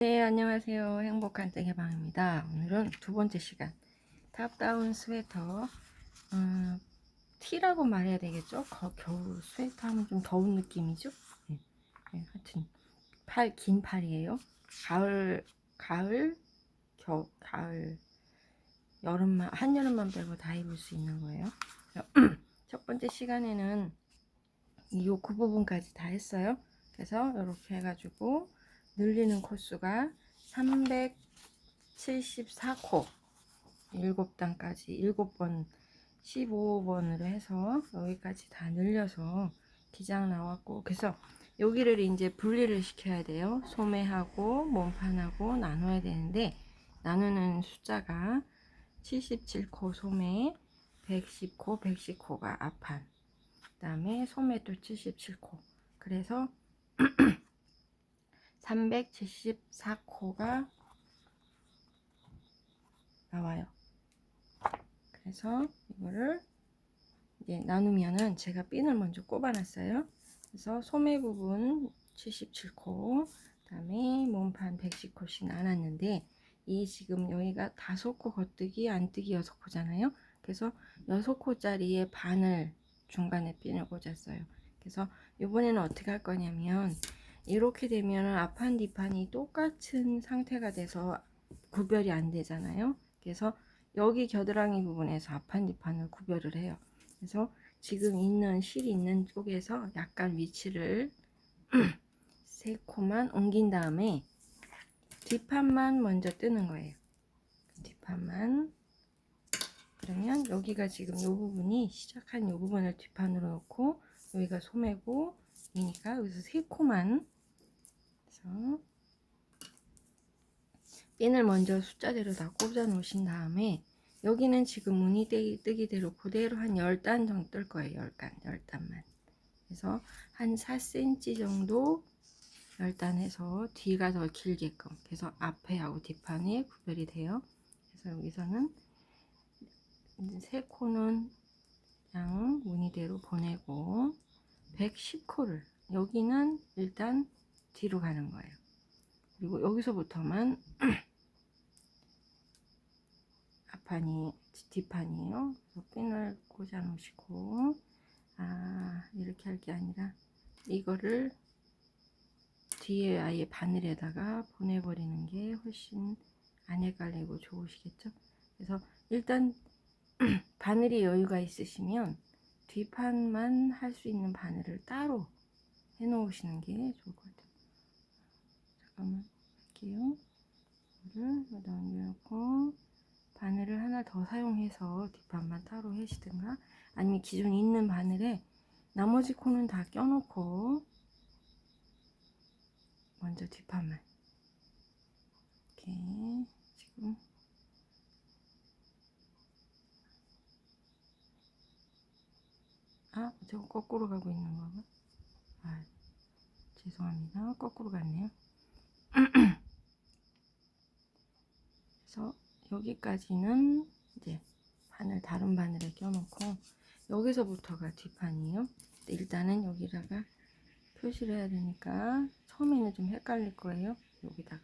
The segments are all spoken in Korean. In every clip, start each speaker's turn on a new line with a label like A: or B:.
A: 네, 안녕하세요. 행복한 땡해방입니다. 오늘은 두 번째 시간. 탑다운 스웨터. 음, 티라고 말해야 되겠죠? 거, 겨울 스웨터 하면 좀 더운 느낌이죠? 네. 네, 하여튼, 팔, 긴 팔이에요. 가을, 가을, 겨, 가을, 여름만, 한여름만 빼고 다 입을 수 있는 거예요. 첫 번째 시간에는 이 요그 부분까지 다 했어요. 그래서 이렇게 해가지고 늘리는 코수가 374코. 7단까지 7번 15번으로 해서 여기까지 다 늘려서 기장 나왔고 그래서 여기를 이제 분리를 시켜야 돼요. 소매하고 몸판하고 나눠야 되는데 나누는 숫자가 77코 소매 110코 110코가 앞판. 그 다음에 소매 또 77코. 그래서 374코가 나와요. 그래서 이거를 이제 나누면은 제가 핀을 먼저 꼽아놨어요. 그래서 소매 부분 77코, 그다음에 몸판 110코씩 나눴는데 이 지금 여기가 다섯 코 겉뜨기, 안뜨기 여섯 코잖아요. 그래서 여섯 코짜리의 반을 중간에 핀을 꽂았어요. 그래서 이번에는 어떻게 할 거냐면 이렇게 되면 앞판 뒷판이 똑같은 상태가 돼서 구별이 안 되잖아요. 그래서 여기 겨드랑이 부분에서 앞판 뒷판을 구별을 해요. 그래서 지금 있는 실 있는 쪽에서 약간 위치를 세 코만 옮긴 다음에 뒷판만 먼저 뜨는 거예요. 뒷판만 그러면 여기가 지금 이 부분이 시작한 이 부분을 뒷판으로 놓고 여기가 소매고 이니까 여기서 세 코만 그래서 핀을 먼저 숫자대로 다 꽂아 놓으신 다음에 여기는 지금 무늬 뜨기대로 그대로 한 10단 정도 뜰 거예요. 10단, 10단만. 그래서 한 4cm 정도 10단 해서 뒤가 더 길게끔. 그래서 앞에하고 뒷판이 구별이 돼요. 그래서 여기서는 세 코는 그냥 무늬대로 보내고 110코를 여기는 일단 뒤로 가는 거예요. 그리고 여기서부터만 앞판이 뒷판이에요. 핀을 꽂아 놓으시고 아 이렇게 할 게 아니라 이거를 뒤에 아예 바늘에다가 보내버리는 게 훨씬 안 헷갈리고 좋으시겠죠? 그래서 일단 바늘이 여유가 있으시면 뒷판만 할 수 있는 바늘을 따로 해 놓으시는 게 좋을 것 같아요. 잠깐만 할게요. 이거를 여기다 옮겨놓고 바늘을 하나 더 사용해서 뒷판만 따로 해시든가 아니면 기존 있는 바늘에 나머지 코는 다 껴놓고 먼저 뒷판만 이렇게 지금 아 저거 거꾸로 가고 있는 거가? 아 죄송합니다. 거꾸로 갔네요 그래서 여기까지는 이제 바늘 다른 바늘에 껴놓고 여기서부터가 뒷판이에요. 일단은 여기다가 표시를 해야 되니까 처음에는 좀 헷갈릴 거예요. 여기다가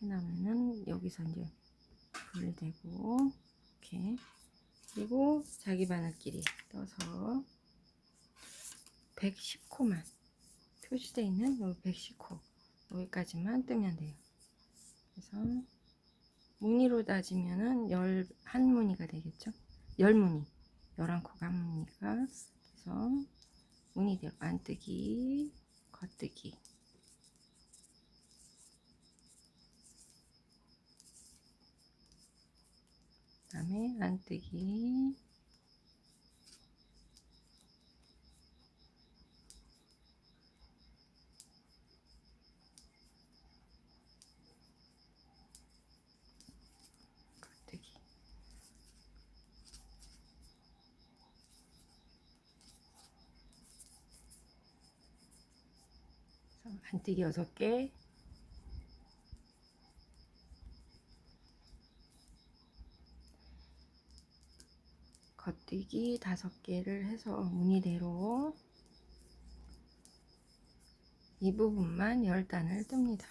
A: 해놓으면은 여기서 이제 분리되고 이렇게 그리고 자기 바늘끼리 떠서 110코만 표시되어 있는 여기 110코 여기까지만 뜨면 돼요. 그래서 무늬로 따지면은 열한 무늬가 되겠죠. 열 무늬, 열한 코가 한 무늬가 그래서 무늬대로 안뜨기, 겉뜨기. 그 다음에 안뜨기. 겉뜨기. 그래서 안뜨기 여섯 개. 겉뜨기 다섯 개를 해서 무늬대로 이 부분만 10단을 뜹니다.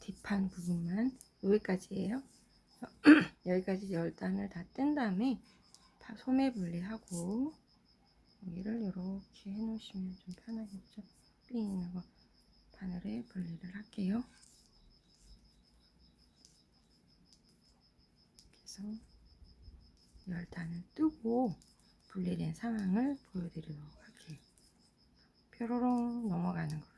A: 뒷판 부분만 여기까지예요. 여기까지 10단을 다 뜬 다음에 다 소매 분리하고 여기를 이렇게 해 놓으시면 좀 편하겠죠. 삥거 바늘에 분리를 할게요. 그래서 10단을 뜨고 분리된 상황을 보여드리도록 할게요. 뾰로롱 넘어가는 걸로.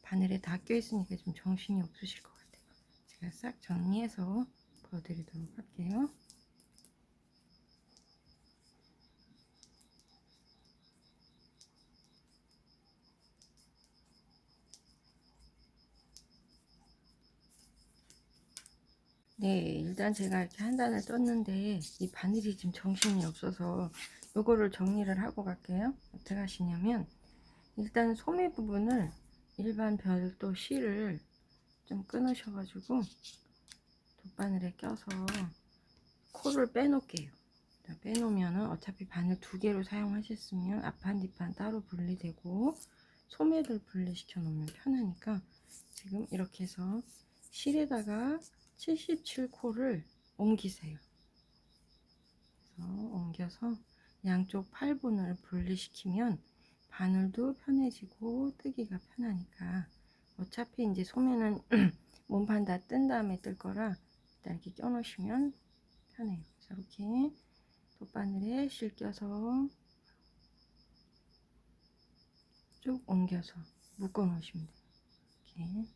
A: 바늘에 다 껴있으니까 좀 정신이 없으실 것 같아요. 제가 싹 정리해서 보여드리도록 할게요. 네, 일단 제가 이렇게 한 단을 떴는데 이 바늘이 지금 정신이 없어서 요거를 정리를 하고 갈게요. 어떻게 하시냐면 일단 소매 부분을 일반 별도 실을 좀 끊으셔가지고 돗바늘에 껴서 코를 빼놓을게요. 빼놓으면은 어차피 바늘 두 개로 사용하셨으면 앞판 뒷판 따로 분리되고 소매를 분리시켜 놓으면 편하니까 지금 이렇게 해서 실에다가 77코를 옮기세요. 그래서 옮겨서 양쪽 8분을 분리시키면 바늘도 편해지고 뜨기가 편하니까 어차피 이제 소매는 몸판 다 뜬 다음에 뜰 거라 일단 이렇게 껴놓으시면 편해요. 자, 이렇게 돗바늘에 실 껴서 쭉 옮겨서 묶어 놓으시면 돼요. 이렇게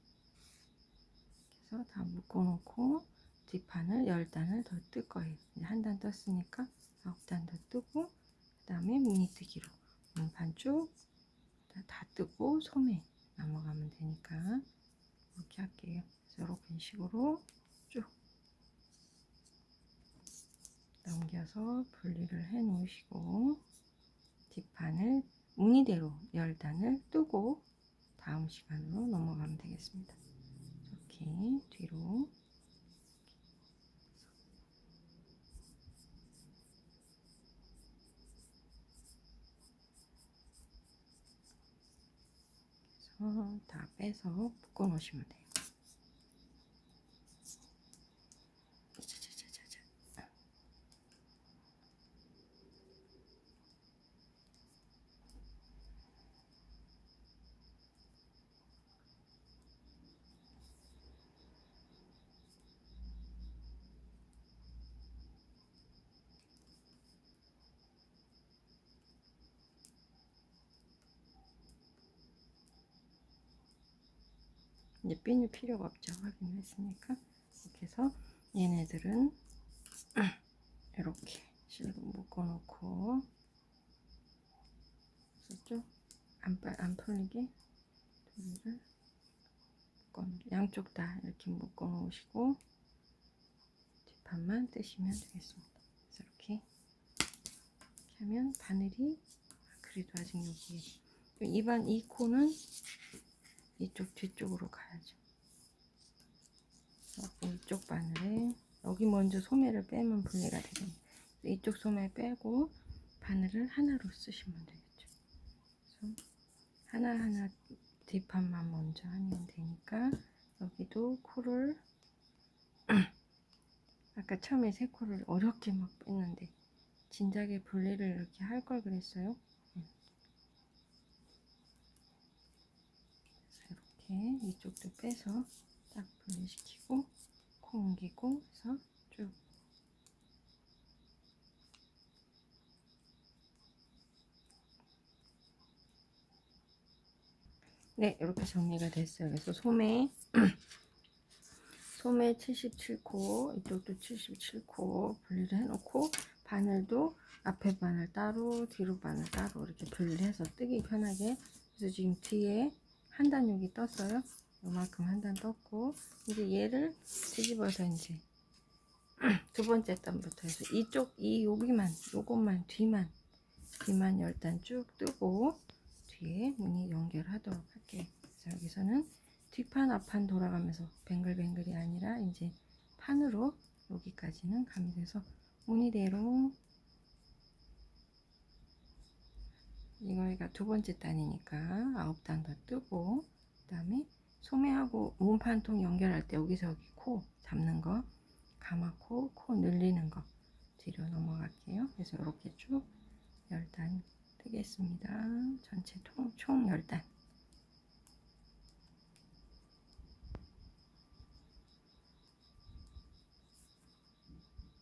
A: 해서 다 묶어 놓고 뒷판을 10단을 더 뜰 거예요. 한 단 떴으니까 9단 더 뜨고 그 다음에 무늬뜨기로 문판 쭉다 뜨고 소매 넘어가면 되니까 이렇게 할게요. 그래서 이런 식으로 쭉 넘겨서 분리를 해 놓으시고 뒷판을 무늬대로 10단을 뜨고 다음 시간으로 넘어가면 되겠습니다. 이렇게 뒤로 그래서 다 빼서 묶어 놓으시면 돼요. 자자자자자. 이제 핀이 필요가 없죠. 확인했으니까. 이렇게 해서 얘네들은 이렇게 실로 묶어 놓고 저쪽 안, 빠- 안 풀리게 둘을 양쪽 다 이렇게 묶어 놓으시고 뒷판만 뜨시면 되겠습니다. 그래서 이렇게, 하면 바늘이 아, 그래도 아직 여기 입안 이 코는 이쪽 뒤쪽으로 가야죠. 어, 이쪽 바늘에 여기 먼저 소매를 빼면 분리가 되겠네요. 이쪽 소매 빼고 바늘을 하나로 쓰시면 되겠죠. 하나하나 뒷판만 먼저 하면 되니까 여기도 코를 아까 처음에 세 코를 어렵게 막 뺐는데 진작에 분리를 이렇게 할 걸 그랬어요. 이렇게 이쪽도 빼서 딱 분리시키고 코 옮기고 해서 쭉 네, 이렇게 정리가 됐어요. 그래서 소매 소매 77코, 이쪽도 77코 분리를 해놓고 바늘도 앞에 바늘 따로, 뒤로 바늘 따로 이렇게 분리해서 뜨기 편하게. 그래서 지금 뒤에 한 단 여기 떴어요. 요만큼 한 단 떴고 이제 얘를 뒤집어서 이제 두 번째 단부터 해서 이쪽 이 여기만 요것만 뒤만 뒤만 열 단 쭉 뜨고 뒤에 무늬 연결하도록 할게요. 그래서 여기서는 뒷판 앞판 돌아가면서 뱅글뱅글이 아니라 이제 판으로 여기까지는 가면 돼서 무늬대로 이거가 두 번째 단이니까 아홉 단 더 뜨고 그 다음에 소매하고 몸판통 연결할 때 여기서 여기 코 잡는 거 가마코 코 늘리는 거 뒤로 넘어갈게요. 그래서 이렇게 쭉 10단 뜨겠습니다. 전체 통, 총 10단.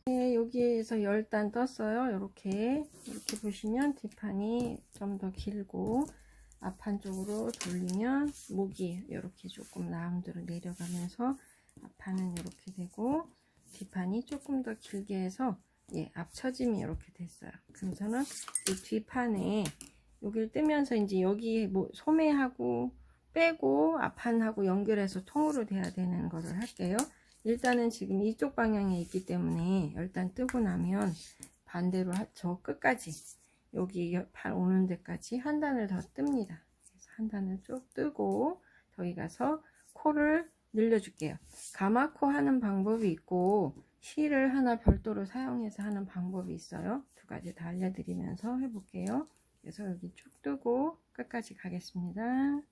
A: 네, 여기에서 10단 떴어요. 이렇게 이렇게 보시면 뒷판이 좀 더 길고 앞판 쪽으로 돌리면 목이 이렇게 조금 라운드로 내려가면서 앞판은 이렇게 되고 뒷판이 조금 더 길게 해서 예, 앞처짐이 이렇게 됐어요. 그럼 저는 이 뒷판에 여기를 뜨면서 이제 여기 뭐 소매하고 빼고 앞판하고 연결해서 통으로 돼야 되는 거를 할게요. 일단은 지금 이쪽 방향에 있기 때문에 일단 뜨고 나면 반대로 하- 저 끝까지 여기 판 오는 데까지 한 단을 더 뜹니다. 한 단을 쭉 뜨고 저기 가서 코를 늘려줄게요. 가마코 하는 방법이 있고 실을 하나 별도로 사용해서 하는 방법이 있어요. 두 가지 다 알려드리면서 해볼게요. 그래서 여기 쭉 뜨고 끝까지 가겠습니다.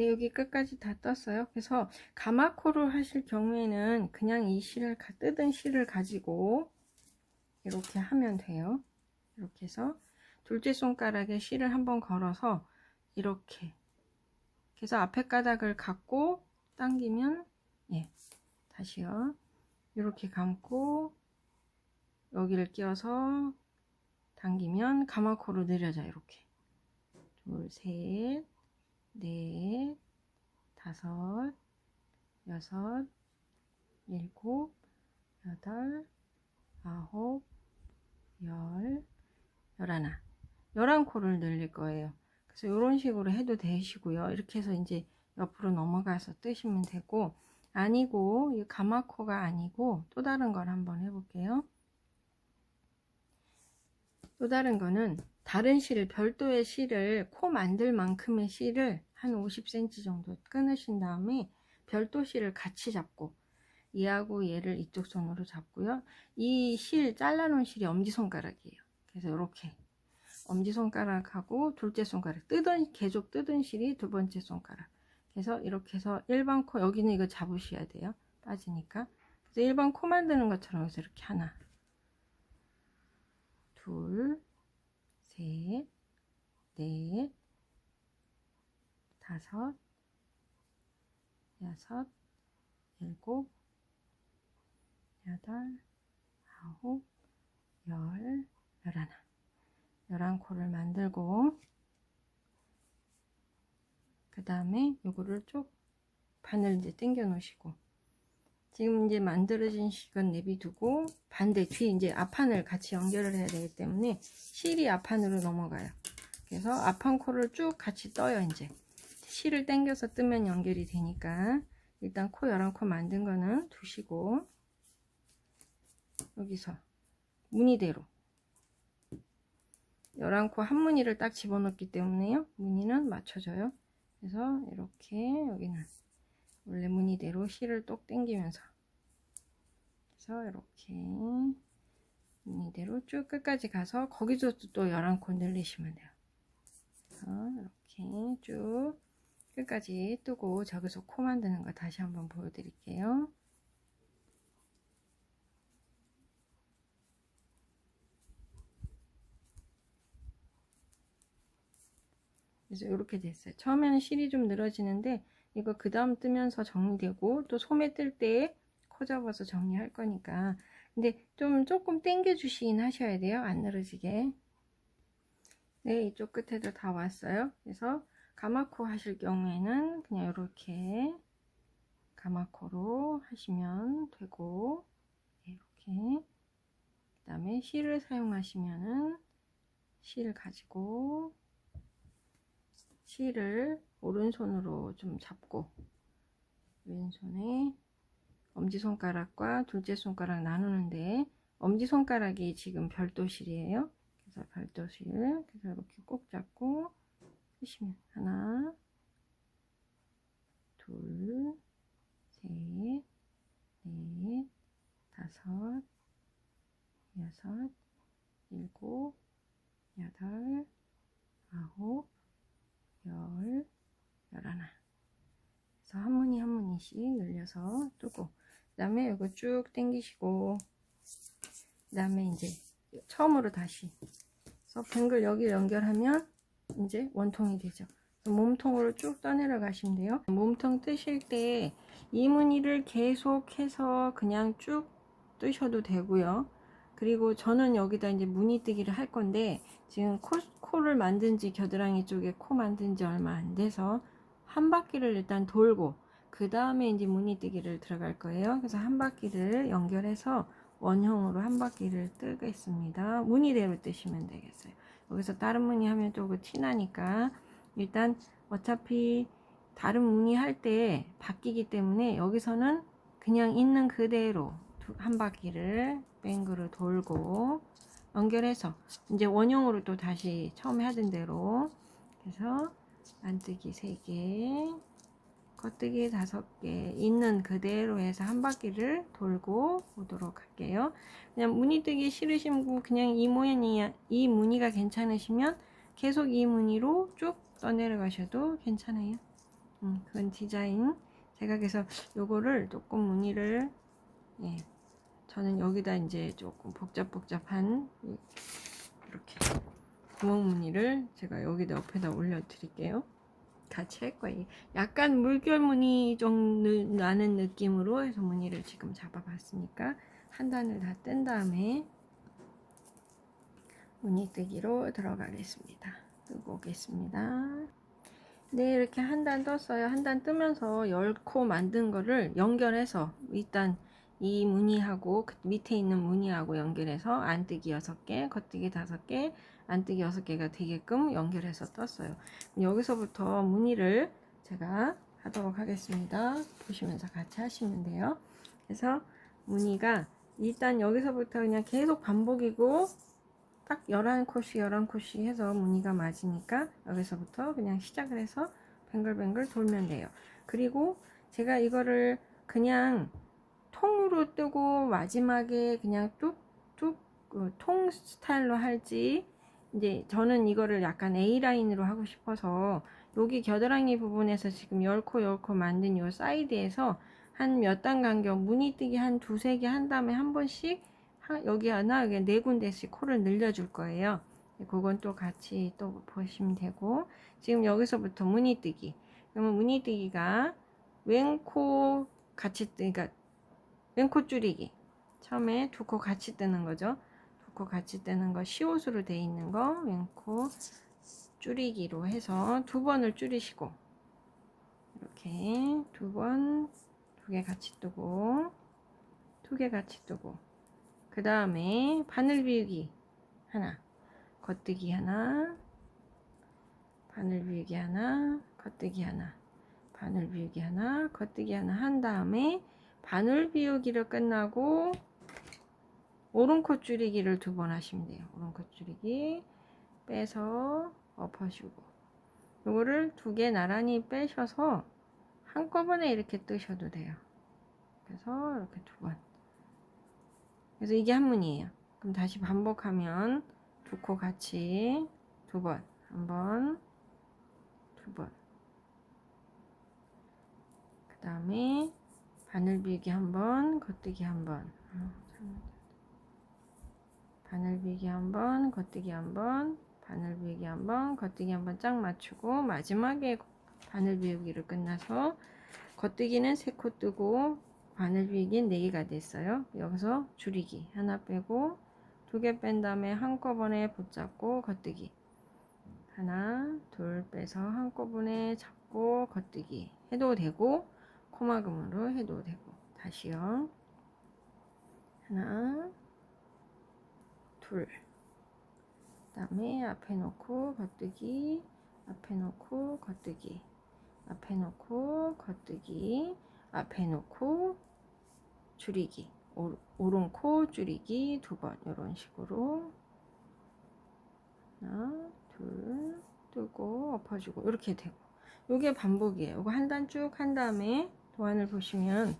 A: 네, 여기 끝까지 다 떴어요. 그래서 가마코를 하실 경우에는 그냥 이 실을 가- 뜯은 실을 가지고 이렇게 하면 돼요. 이렇게 해서 둘째 손가락에 실을 한번 걸어서 이렇게 그래서 앞에 가닥을 갖고 당기면 예 다시요 이렇게 감고 여기를 끼워서 당기면 가마코로 내려져 이렇게 둘셋 넷, 다섯, 여섯, 일곱, 여덟, 아홉, 열, 열하나. 열한 코를 늘릴 거예요. 그래서 이런 식으로 해도 되시고요. 이렇게 해서 이제 옆으로 넘어가서 뜨시면 되고, 아니고, 이 가마코가 아니고, 또 다른 걸 한번 해볼게요. 또 다른 거는 다른 실을 별도의 실을 코 만들 만큼의 실을 한 50cm 정도 끊으신 다음에 별도 실을 같이 잡고 얘하고 얘를 이쪽 손으로 잡고요. 이 실 잘라놓은 실이 엄지손가락이에요. 그래서 이렇게 엄지손가락하고 둘째 손가락 뜯은 계속 뜯은 실이 두 번째 손가락. 그래서 이렇게 해서 일반 코 여기는 이거 잡으셔야 돼요. 빠지니까. 그래서 일반 코 만드는 것처럼 해서 이렇게 하나 둘 셋, 넷, 다섯, 여섯, 일곱, 여덟, 아홉, 열, 열하나. 열한 코를 만들고, 그 다음에 요거를 쭉 바늘 이제 당겨 놓으시고, 지금 이제 만들어진 식은 내비두고 반대 뒤 이제 앞판을 같이 연결을 해야 되기 때문에 실이 앞판으로 넘어가요. 그래서 앞판 코를 쭉 같이 떠요 이제 실을 당겨서 뜨면 연결이 되니까 일단 코 11코 만든 거는 두시고 여기서 무늬대로 11코 한 무늬를 딱 집어넣기 때문에요. 무늬는 맞춰져요. 그래서 이렇게 여기는 원래 무늬대로 실을 똑 당기면서 그래서 이렇게 무늬대로 쭉 끝까지 가서 거기서 또 11코 늘리시면 돼요. 그래서 이렇게 쭉 끝까지 뜨고 저기서 코 만드는 거 다시 한번 보여드릴게요. 그래서 이렇게 됐어요. 처음에는 실이 좀 늘어지는데 이거 그 다음 뜨면서 정리되고 또 소매 뜰 때 코 잡아서 정리할 거니까. 근데 좀 조금 당겨 주시긴 하셔야 돼요. 안 늘어지게. 네 이쪽 끝에도 다 왔어요. 그래서 가마코 하실 경우에는 그냥 이렇게 가마코로 하시면 되고 이렇게 그 다음에 실을 사용하시면은 실 가지고 실을 오른손으로 좀 잡고 왼손에 엄지손가락과 둘째 손가락 나누는데 엄지손가락이 지금 별도실이에요. 그래서 별도실 그래서 이렇게 꼭 잡고 뜨시면 하나 둘 셋, 넷, 다섯, 여섯, 일곱, 여덟, 아홉, 열, 열하나. 그래서 한 무늬 한 무늬씩 늘려서 뜨고, 그 다음에 이거 쭉 당기시고, 그 다음에 이제 처음으로 다시. 뱅글 여기 연결하면 이제 원통이 되죠. 몸통으로 쭉 떠내려 가시면 돼요. 몸통 뜨실 때 이 무늬를 계속해서 그냥 쭉 뜨셔도 되고요. 그리고 저는 여기다 이제 무늬 뜨기를 할 건데 지금 코, 코를 만든 지 겨드랑이 쪽에 코 만든 지 얼마 안 돼서 한 바퀴를 일단 돌고 그 다음에 이제 무늬 뜨기를 들어갈 거예요. 그래서 한 바퀴를 연결해서 원형으로 한 바퀴를 뜨겠습니다. 무늬대로 뜨시면 되겠어요. 여기서 다른 무늬 하면 조금 티나니까. 일단 어차피 다른 무늬 할 때 바뀌기 때문에 여기서는 그냥 있는 그대로 두- 한 바퀴를 뱅그로 돌고 연결해서 이제 원형으로 또 다시 처음에 하던 대로 그래서 안뜨기 3개 겉뜨기 5개 있는 그대로 해서 한 바퀴를 돌고 오도록 할게요. 그냥 무늬 뜨기 싫으신 분 그냥 이 모양이 이 무늬가 괜찮으시면 계속 이 무늬로 쭉 떠내려 가셔도 괜찮아요. 음, 그건 디자인. 제가 그래서 요거를 조금 무늬를 예, 저는 여기다 이제 조금 복잡복잡한 이- 이렇게 구멍 무늬를 제가 여기다 옆에다 올려 드릴게요 같이 할 거예요. 약간 물결 무늬 정도 나는 느낌으로 해서 무늬를 지금 잡아봤으니까 한 단을 다뗀 다음에 무늬 뜨기로 들어가겠습니다. 뜨고 오겠습니다. 네, 이렇게 한 단 떴어요. 한 단 뜨면서 10코 만든 거를 연결해서 일단 이 무늬하고 그 밑에 있는 무늬하고 연결해서 안뜨기 6개, 겉뜨기 5개, 안뜨기 6개가 되게끔 연결해서 떴어요. 여기서부터 무늬를 제가 하도록 하겠습니다. 보시면서 같이 하시면 돼요. 그래서 무늬가 일단 여기서부터 그냥 계속 반복이고 딱 11코씩 11코씩 해서 무늬가 맞으니까 여기서부터 그냥 시작을 해서 뱅글뱅글 돌면 돼요. 그리고 제가 이거를 그냥 통으로 뜨고 마지막에 그냥 뚝뚝 그통 스타일로 할지 이제 저는 이거를 약간 A라인으로 하고 싶어서 여기 겨드랑이 부분에서 지금 10코 10코 만든 요 사이드에서 한 몇 단 간격 무늬 뜨기 한 두세 개 한 다음에 한 번씩 하- 여기 하나 여기 네 군데씩 코를 늘려줄 거예요. 그건 또 같이 또 보시면 되고 지금 여기서부터 무늬 뜨기. 그러면 무늬 뜨기가 왼코 같이 뜨, 그러니까 왼코 줄이기. 처음에 두 코 같이 뜨는 거죠. 두코 같이 뜨는 거 시옷으로 돼 있는 거 왼코 줄이기로 해서 두 번을 줄이시고 이렇게 두 번 두 개 같이 뜨고 두 개 같이 뜨고 그 다음에 바늘 비우기 하나 겉뜨기 하나 바늘 비우기 하나 겉뜨기 하나 바늘 비우기 하나 겉뜨기 하나 한 다음에 바늘 비우기를 끝나고 오른코 줄이기를 두 번 하시면 돼요 오른코 줄이기 빼서 엎어주고 요거를 두 개 나란히 빼셔서 한꺼번에 이렇게 뜨셔도 돼요 그래서 이렇게 두 번 그래서 이게 한 문이에요. 그럼 다시 반복하면 두 코 같이 두 번, 한 번, 두 번. 그 다음에 바늘 비기 한 번, 겉뜨기 한 번. 아, 참. 바늘 비기 한 번, 겉뜨기 한 번, 바늘 비기 한 번, 겉뜨기 한번 짝 맞추고 마지막에 바늘 비우기를 끝나서 겉뜨기는 세코 뜨고 바늘 비기는 4개가 됐어요. 여기서 줄이기 하나 빼고 두 개 뺀 다음에 한꺼번에 붙잡고 겉뜨기 하나 둘 빼서 한꺼번에 잡고 겉뜨기 해도 되고 코막음으로 해도 되고 다시요 하나 둘 그다음에 앞에 놓고 겉뜨기 앞에 놓고 겉뜨기 앞에 놓고 겉뜨기 앞에 놓고 줄이기. 오, 오른코 줄이기 두 번. 이런 식으로 하나 뜨고 엎어주고. 이렇게 되고. 요게 반복이에요. 요거 한 단 쭉 한 다음에 도안을 보시면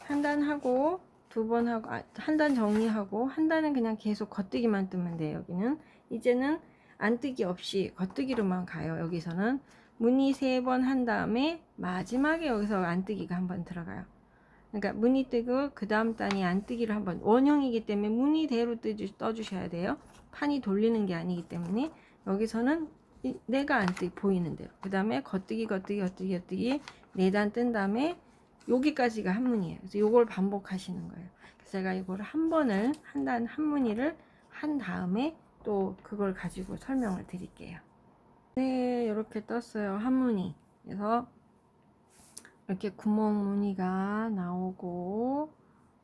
A: 한 단 하고 두 번 하고 아, 한단 정리하고 한 단은 그냥 계속 겉뜨기만 뜨면 돼요. 여기는 이제는 안뜨기 없이 겉뜨기로만 가요. 여기서는 무늬 세 번 한 다음에 마지막에 여기서 안뜨기가 한 번 들어가요. 그러니까 무늬 뜨고 그 다음 단이 안뜨기를 한번 원형이기 때문에 무늬대로 뜨주, 떠주셔야 돼요. 판이 돌리는 게 아니기 때문에 여기서는 이- 내가 안뜨기 보이는 대로 그 다음에 겉뜨기 겉뜨기 겉뜨기 겉뜨기 네 단 뜬 다음에 여기까지가 한 무늬예요. 그래서 요걸 반복하시는 거예요. 그래서 제가 이거를 한 번을 한 단한 무늬를 한 다음에 또 그걸 가지고 설명을 드릴게요. 네, 이렇게 떴어요. 한 무늬. 그래서 이렇게 구멍 무늬가 나오고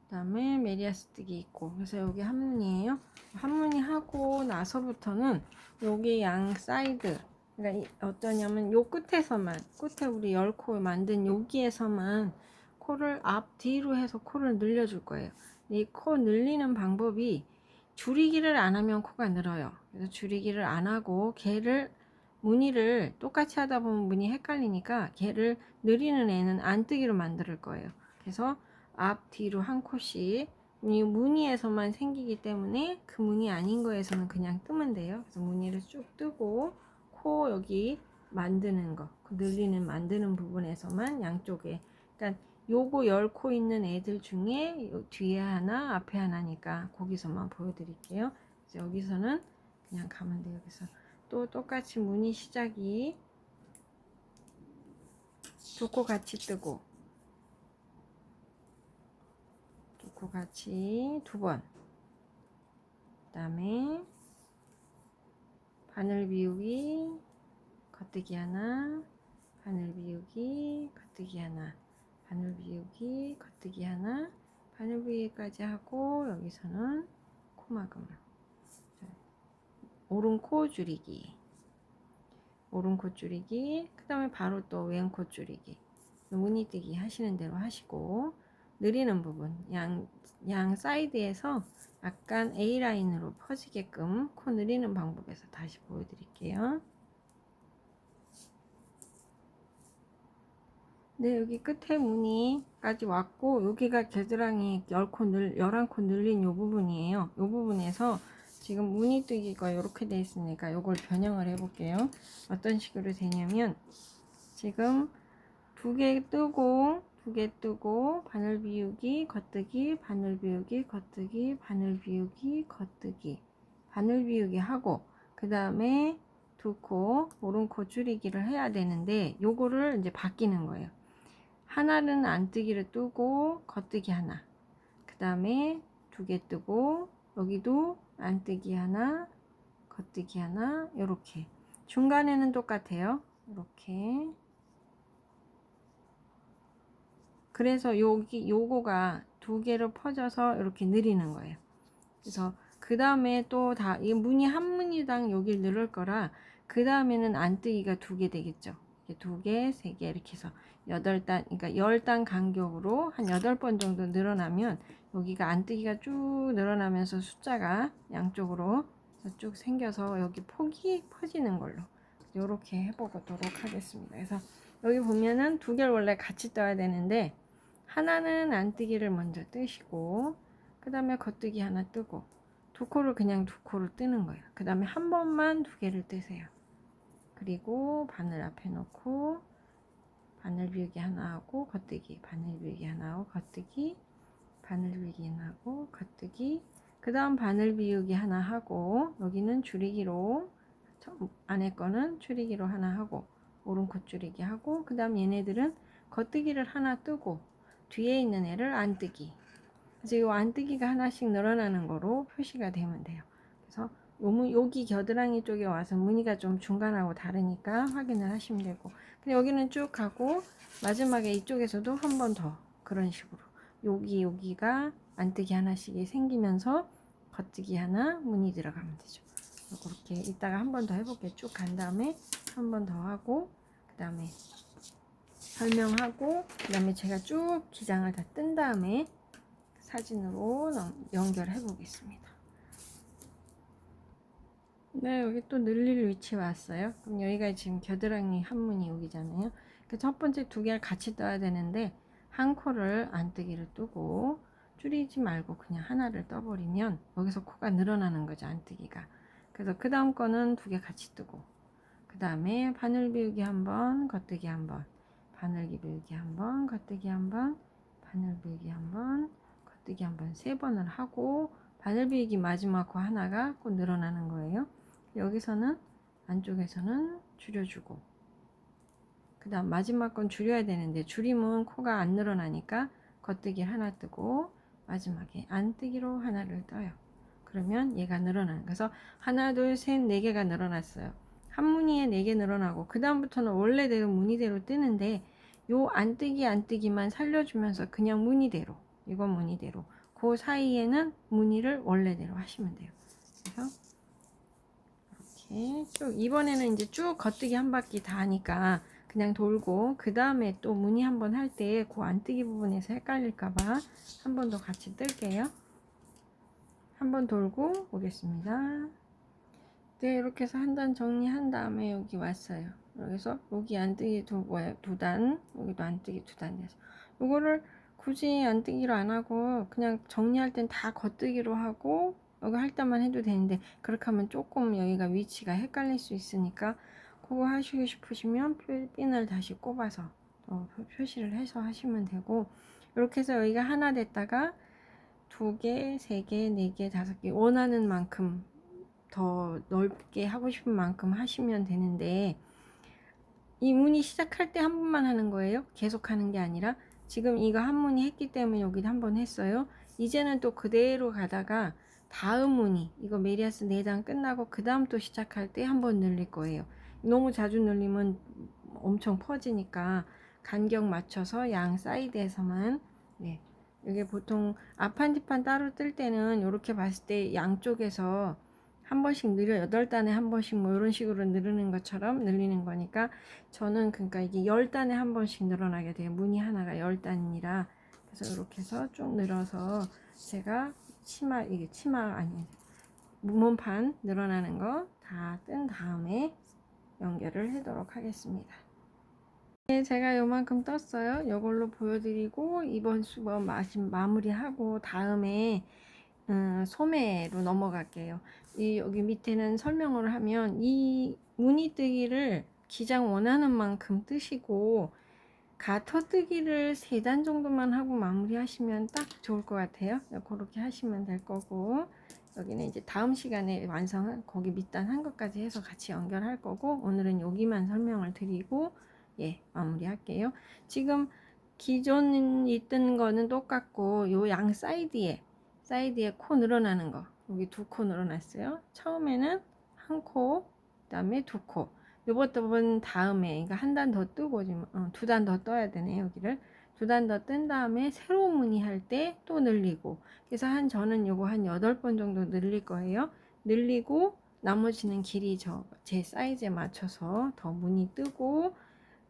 A: 그다음에 메리아스 뜨기 있고 그래서 여기 한 무늬예요. 한 무늬 하고 나서부터는 여기 양 사이드 그러니까 이- 어떠냐면 요 끝에서만 끝에 우리 열 코 만든 여기에서만 코를 앞 뒤로 해서 코를 늘려줄 거예요. 이 코 늘리는 방법이 줄이기를 안 하면 코가 늘어요. 그래서 줄이기를 안 하고 걔를 무늬를 똑같이 하다 보면 무늬 헷갈리니까 걔를 느리는 애는 안 뜨기로 만들 거예요. 그래서 앞 뒤로 한 콧씩 이 무늬에서만 생기기 때문에 그 무늬 아닌 거에서는 그냥 뜨면 돼요. 그래서 무늬를 쭉 뜨고 코 여기 만드는 거, 그 늘리는 만드는 부분에서만 양쪽에 그러니까 요거 열 코 있는 애들 중에 요 뒤에 하나, 앞에 하나니까 거기서만 보여드릴게요. 여기서는 그냥 가면 돼요. 그래서 또 똑같이 무늬 시작이 두 코 같이 뜨고 두 코 같이 두 번. 그다음에 바늘 비우기 겉뜨기 하나, 바늘 비우기 겉뜨기 하나, 바늘 비우기 겉뜨기 하나, 바늘 비우기까지 하고 여기서는 코막음을 자, 오른 코 줄이기. 오른 코 줄이기. 그 다음에 바로 또 왼 코 줄이기. 무늬뜨기 하시는 대로 하시고 느리는 부분 양, 양 사이드에서 약간 A라인으로 퍼지게끔 코 느리는 방법에서 다시 보여드릴게요. 네 여기 끝에 무늬까지 왔고 여기가 겨드랑이 10코 늘, 11코 늘린 요 부분이에요. 요 부분에서 지금 무늬 뜨기가 이렇게 돼 있으니까 이걸 변형을 해 볼게요. 어떤 식으로 되냐면 지금 두 개 뜨고 두개 뜨고 바늘 비우기 겉뜨기 바늘 비우기 겉뜨기 바늘 비우기 겉뜨기. 바늘 비우기 하고 그 다음에 두 코 오른 코 줄이기를 해야 되는데 요거를 이제 바뀌는 거예요. 하나는 안뜨기를 뜨고 겉뜨기 하나. 그 다음에 두 개 뜨고 여기도 안뜨기 하나 겉뜨기 하나 요렇게. 중간에는 똑같아요. 이렇게 그래서 여기 요거가 두 개로 퍼져서 이렇게 느리는 거예요 그래서 그 다음에 또 다 이 무늬 한 무늬당 여기 늘을 거라 그 다음에는 안뜨기가 두 개 되겠죠 두 개, 세 개 이렇게 해서 여덟 단, 그러니까 열 단 간격으로 한 여덟 번 정도 늘어나면 여기가 안뜨기가 쭉 늘어나면서 숫자가 양쪽으로 쭉 생겨서 여기 폭이 퍼지는 걸로 이렇게 해보도록 하겠습니다. 그래서 여기 보면은 두 개를 원래 같이 떠야 되는데 하나는 안뜨기를 먼저 뜨시고 그 다음에 겉뜨기 하나 뜨고 두 코를 그냥 두 코를 뜨는 거예요. 그 다음에 한 번만 두 개를 뜨세요. 그리고 바늘 앞에 놓고 바늘 비우기 하나 하고 겉뜨기 바늘 비우기 하나 하고 겉뜨기 바늘 비우기 하나 하고 겉뜨기 그 다음 바늘 비우기 하나 하고 여기는 줄이기로 안에 거는 줄이기로 하나 하고 오른 코 줄이기 하고 그 다음 얘네들은 겉뜨기를 하나 뜨고 뒤에 있는 애를 안뜨기. 그래서 이 안뜨기가 하나씩 늘어나는 거로 표시가 되면 돼요. 그래서 요, 여기 겨드랑이 쪽에 와서 무늬가 좀 중간하고 다르니까 확인을 하시면 되고. 근데 여기는 쭉 가고 마지막에 이쪽에서도 한 번 더 그런 식으로 여기 여기가 안뜨기 하나씩이 생기면서 겉뜨기 하나 무늬 들어가면 되죠. 그렇게 이따가 한 번 더 해볼게요. 쭉 간 다음에 한 번 더 하고 그 다음에 설명하고 그 다음에 제가 쭉 기장을 다 뜬 다음에 사진으로 연결해 보겠습니다 네, 여기 또 늘릴 위치 왔어요. 그럼 여기가 지금 겨드랑이 한문이 여기잖아요. 그첫 번째 두 개를 같이 떠야 되는데 한 코를 안 뜨기를 뜨고 줄이지 말고 그냥 하나를 떠버리면 여기서 코가 늘어나는 거죠 안뜨기가. 그래서 그 다음 거는 두 개 같이 뜨고 그 다음에 바늘 비우기 한번 겉뜨기 한번 바늘 비우기 한번 겉뜨기 한번 바늘 비우기 한번 겉뜨기 한번 세 번을 하고 바늘 비우기 마지막 코 하나가 꼭 늘어나는 거예요. 여기서는 안쪽에서는 줄여주고 그 다음 마지막 건 줄여야 되는데 줄이면 코가 안 늘어나니까 겉뜨기 하나 뜨고 마지막에 안뜨기로 하나를 떠요. 그러면 얘가 늘어나는 그래서 하나 둘 셋 네 개가 늘어났어요. 한 무늬에 네개 늘어나고 그 다음부터는 원래대로 무늬대로 뜨는데 요 안뜨기 안뜨기만 살려주면서 그냥 무늬대로 이건 무늬대로 그 사이에는 무늬를 원래대로 하시면 돼요. 그래서 이렇게 쭉 이번에는 이제 쭉 겉뜨기 한 바퀴 다 하니까 그냥 돌고 그 다음에 또 무늬 한 번 할 때 그 안뜨기 부분에서 헷갈릴까봐 한 번 더 같이 뜰게요. 한 번 돌고 오겠습니다. 네 이렇게 해서 한 단 정리한 다음에 여기 왔어요. 그래서 여기 안뜨기 두, 뭐야, 두 단, 여기도 안뜨기 두단 돼서 요거를 굳이 안뜨기로 안 하고 그냥 정리할 땐 다 겉뜨기로 하고 여기 할 때만 해도 되는데 그렇게 하면 조금 여기가 위치가 헷갈릴 수 있으니까 그거 하시고 싶으시면 표- 핀을 다시 꼽아서 또 표- 표시를 해서 하시면 되고 이렇게 해서 여기가 하나 됐다가 두 개, 세 개, 네 개, 다섯 개 원하는 만큼 더 넓게 하고 싶은 만큼 하시면 되는데 이 문이 시작할 때 한 번만 하는 거예요. 계속 하는 게 아니라 지금 이거 한 문이 했기 때문에 여기 한 번 했어요. 이제는 또 그대로 가다가 다음 문이 이거 메리아스 4단 끝나고 그 다음 또 시작할 때 한 번 늘릴 거예요. 너무 자주 늘리면 엄청 퍼지니까 간격 맞춰서 양 사이드에서만 네. 이게 보통 앞판 뒷판 따로 뜰 때는 이렇게 봤을 때 양쪽에서 한 번씩 늘려 여덟 단에 한 번씩 뭐 이런 식으로 늘리는 것처럼 늘리는 거니까 저는 그러니까 이게 열 단에 한 번씩 늘어나게 돼요. 무늬 하나가 열 단이라 그래서 이렇게 해서 쭉 늘어서 제가 치마 이게 치마 아니 무문판 늘어나는 거 다 뜬 다음에 연결을 하도록 하겠습니다. 네, 제가 요만큼 떴어요. 이걸로 보여드리고 이번 수업 마심 마무리하고 다음에 음, 소매로 넘어갈게요. 이 여기 밑에는 설명을 하면 이 무늬 뜨기를 기장 원하는 만큼 뜨시고 가터 뜨기를 세 단 정도만 하고 마무리하시면 딱 좋을 것 같아요. 그렇게 하시면 될 거고 여기는 이제 다음 시간에 완성한 거기 밑단 한 것까지 해서 같이 연결할 거고 오늘은 여기만 설명을 드리고 예 마무리할게요. 지금 기존 있던 거는 똑같고 요 양 사이드에 사이드에 코 늘어나는 거 여기 두 코 늘어났어요. 처음에는 한 코, 그 다음에 두 코. 요번 다음에 그러니까 한 단 더 뜨고 지금 어, 두단 더 떠야 되네 여기를 두 단 더 뜬 다음에 새로운 무늬 할 때 또 늘리고 그래서 한 저는 요거 한 여덟 번 정도 늘릴 거예요. 늘리고 나머지는 길이 저 제 사이즈에 맞춰서 더 무늬 뜨고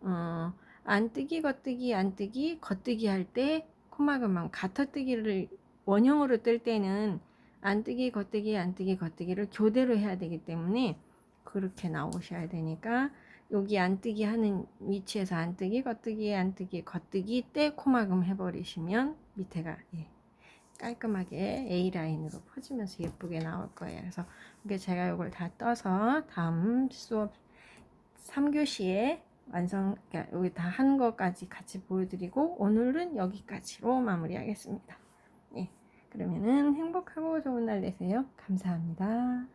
A: 어, 안 뜨기 겉뜨기 안 뜨기 겉뜨기 할 때 코막음만 가터 뜨기를 원형으로 뜰 때는 안 뜨기 겉뜨기 안 뜨기 겉뜨기를 교대로 해야 되기 때문에 그렇게 나오셔야 되니까 여기 안 뜨기 하는 위치에서 안 뜨기 겉뜨기 안 뜨기 겉뜨기 때 코막음 해버리시면 밑에가 예, 깔끔하게 A 라인으로 퍼지면서 예쁘게 나올 거예요. 그래서 이게 제가 이걸 다 떠서 다음 수업 3교시에 완성 그러니까 여기 다 한 것까지 같이 보여드리고 오늘은 여기까지로 마무리하겠습니다. 예, 그러면은 행복하고 좋은 날 되세요. 감사합니다.